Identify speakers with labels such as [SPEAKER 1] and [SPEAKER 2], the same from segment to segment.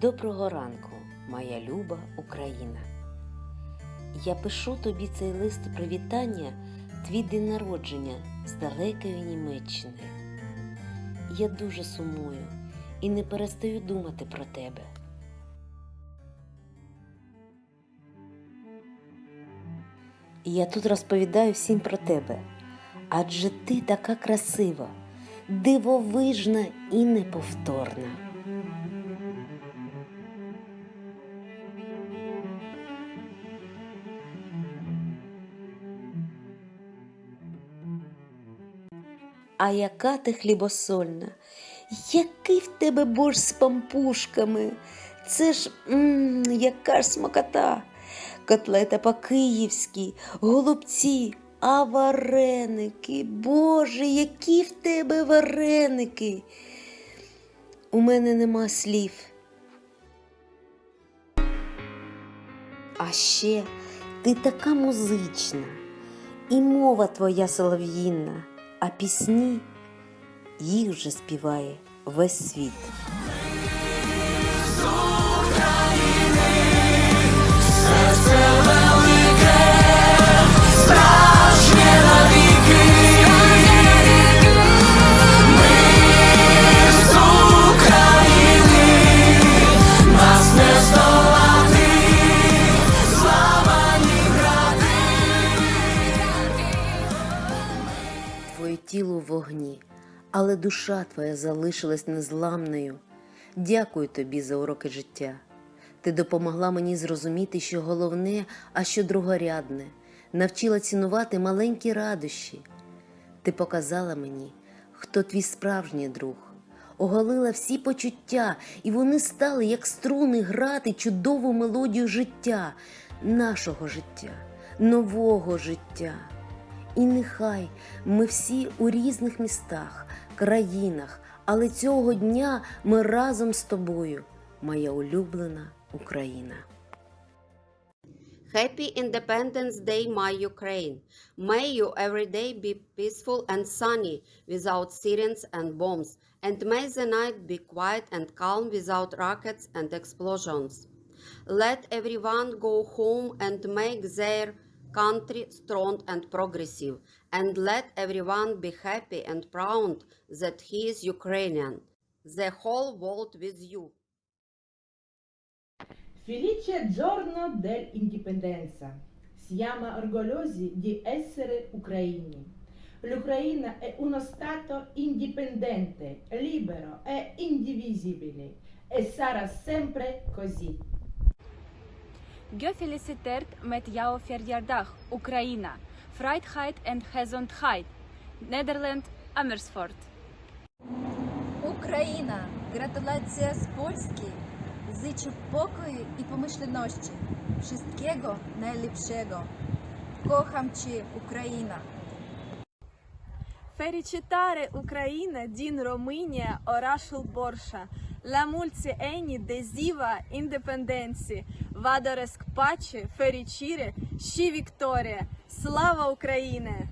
[SPEAKER 1] Доброго ранку, моя люба Україна. Я пишу тобі цей лист привітання твій день народження з далекої Німеччини. Я дуже сумую і не перестаю думати про тебе. Я тут розповідаю всім про тебе, адже ти така красива, дивовижна і неповторна. А яка ти хлібосольна, який в тебе борщ з пампушками. Це ж м, яка ж смакота. Котлета по-київськи, голубці, а вареники. Боже, які в тебе вареники. У мене нема слів. А ще ти така музична, і мова твоя солов'їнна, а пісні їх вже співає весь світ. Твоє тіло в вогні, але душа твоя залишилась незламною. Дякую тобі за уроки життя. Ти допомогла мені зрозуміти, що головне, а що другорядне, навчила цінувати маленькі радощі. Ти показала мені, хто твій справжній друг, оголила всі почуття, і вони стали, як струни, грати чудову мелодію життя, нашого життя, нового життя. І нехай ми всі у різних містах, країнах, але цього дня ми разом з тобою, моя улюблена Україна.
[SPEAKER 2] Happy Independence Day, my Ukraine. May you every day be peaceful and sunny without sirens and bombs, and may the night be quiet and calm without rockets and explosions. Let everyone go home and make their country strong and progressive, and let everyone be happy and proud that he is Ukrainian. The whole world with you.
[SPEAKER 3] Felice giorno dell'indipendenza. Siamo orgogliosi di essere ucraini. L'Ucraina è uno Stato indipendente, libero e indivisibile e sarà sempre così.
[SPEAKER 4] Gefeliciteerd met jouw verjaardag, Oekraïne. Vrijheid en gezondheid. Nederland, Amersfoort.
[SPEAKER 5] Україна, gratulacje z Polski. Życzę pokoju i pomyślności. Wszystkiego najlepszego. Kocham Cię, Ukraina.
[SPEAKER 6] Felicitare Ucraina din România, orașul Borșa. La mulți ani de ziua independenței. Vă doresc pace, fericire și victorie. Slava Ucraine!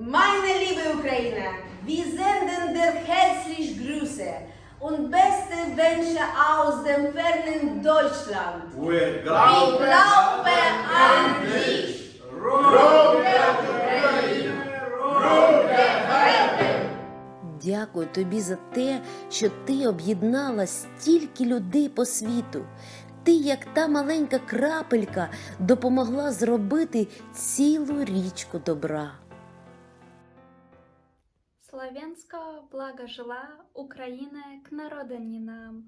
[SPEAKER 7] Meine liebe Ukrainer, wir senden dir herzlich Grüße und beste Wünsche aus dem fernen Deutschland.
[SPEAKER 8] Wir
[SPEAKER 7] Ich glaube an dich.
[SPEAKER 1] Дякую тобі за те, що ти об'єднала стільки людей по світу. Ти, як та маленька крапелька, допомогла зробити цілу річку добра.
[SPEAKER 9] Славянська блага жила Україна к народані нам.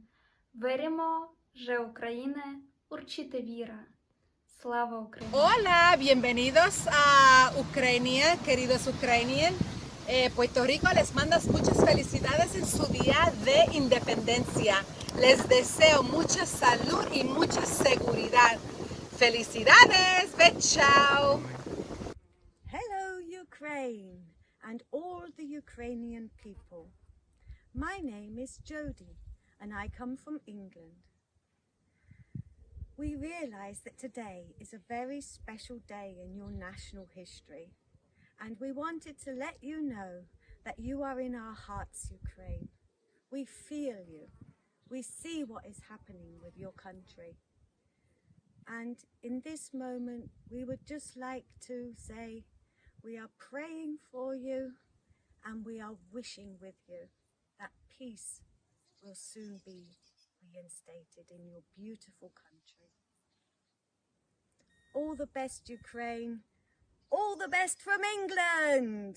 [SPEAKER 9] Віримо, що Україна урчите віра. Слава Україні!
[SPEAKER 10] Hola, bienvenidos a Ucrania, queridos Ucranian. Eh, Puerto Rico les manda muchas felicidades en su día de independencia. Les deseo mucha salud y mucha seguridad. Felicidades, Chao.
[SPEAKER 11] Hello, Ukraine, and all the Ukrainian people. My name is Jody, and I come from England. We realise that today is a very special day in your national history, and we wanted to let you know that you are in our hearts, Ukraine. We feel you. we see what is happening with your country. And in this moment, we would just like to say we are praying for you and we are wishing with you that peace will soon be reinstated in your beautiful country. All the best, Ukraine. All the best from England.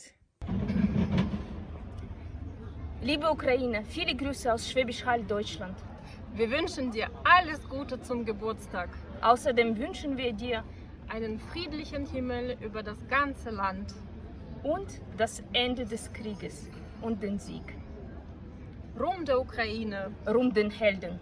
[SPEAKER 4] Liebe Ukraine, viele Grüße aus Schwäbisch Hall, Deutschland.
[SPEAKER 6] Wir wünschen dir alles Gute zum Geburtstag.
[SPEAKER 4] Außerdem wünschen wir dir
[SPEAKER 6] Einen friedlichen Himmel über das ganze Land.
[SPEAKER 4] und das Ende des Krieges und den Sieg.
[SPEAKER 6] Ruhm der Ukraine.
[SPEAKER 4] Ruhm den Helden.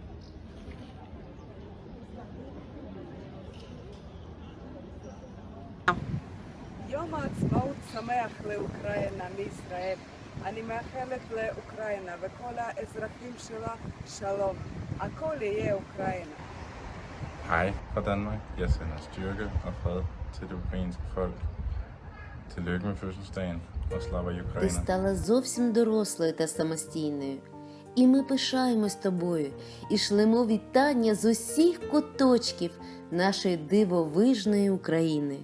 [SPEAKER 8] יום העצמאות שמח לאוקראינה, לישראל. אני מאחלת לאוקראינה וכל האזרחים שלה שלום. הכל יהיה אוקראינה.
[SPEAKER 12] Hej fra Danmark. Jeg sender styrke og fred til det ukrainske folk. Tillykke med fødselsdagen og slapper
[SPEAKER 1] Ти
[SPEAKER 12] Ukraine.
[SPEAKER 1] стала зовсім дорослою та самостійною. І ми пишаємось тобою і шлемо вітання з усіх куточків нашої дивовижної України.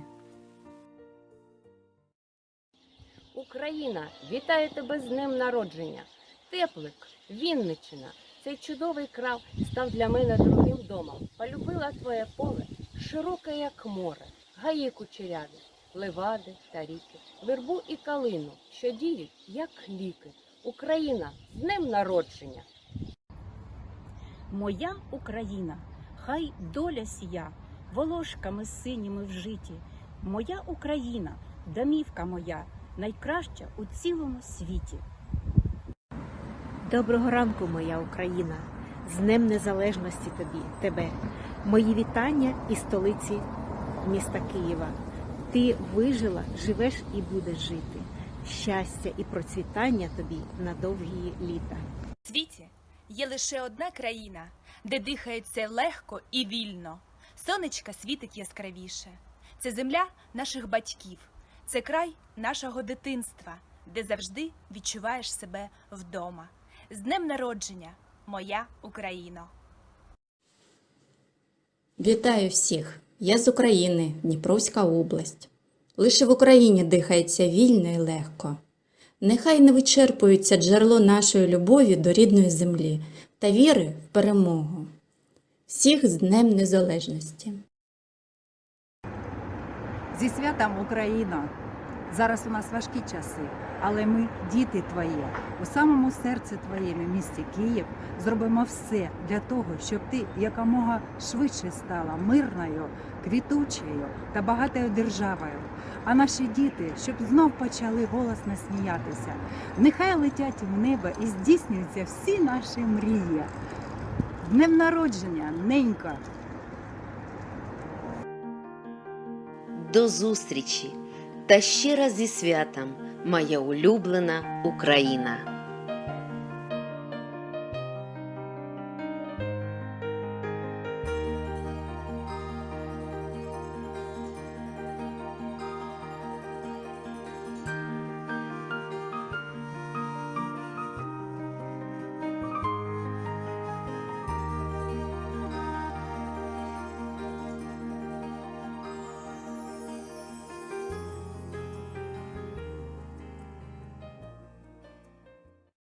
[SPEAKER 2] Україна, вітаю тебе з днем народження. Теплик, Вінниччина. Цей чудовий край став для мене другим домом. Полюбила твоє поле, широке, як море, гаї кучеряві, левади та ріки, вербу і калину, що діють, як ліки. Україна, з днем народження!
[SPEAKER 13] Моя Україна, хай доля сія, волошками синіми вжиті. Моя Україна, домівка моя, найкраща у цілому світі.
[SPEAKER 14] Доброго ранку, моя Україна, з Днем Незалежності тобі, тебе. Мої вітання із столиці міста Києва. Ти вижила, живеш і будеш жити. Щастя і процвітання тобі на довгі літа.
[SPEAKER 4] В світі є лише одна країна, де дихається легко і вільно. Сонечка світить яскравіше. Це земля наших батьків, це край нашого дитинства, де завжди відчуваєш себе вдома. З днем народження, моя Україно!
[SPEAKER 15] Вітаю всіх! Я з України, Дніпровська область. Лише в Україні дихається вільно і легко. Нехай не вичерпується джерело нашої любові до рідної землі та віри в перемогу. Всіх з Днем Незалежності!
[SPEAKER 13] Зі святом Україна! Зараз у нас важкі часи, але ми, діти твої, у самому серці твоєму місті Київ, зробимо все для того, щоб ти якомога швидше стала мирною, квітучою та багатою державою. А наші діти, щоб знов почали голосно сміятися. Нехай летять в небо і здійснюються всі наші мрії. Днем народження, ненька!
[SPEAKER 1] До зустрічі! Та ще раз зі святом, моя улюблена Україна!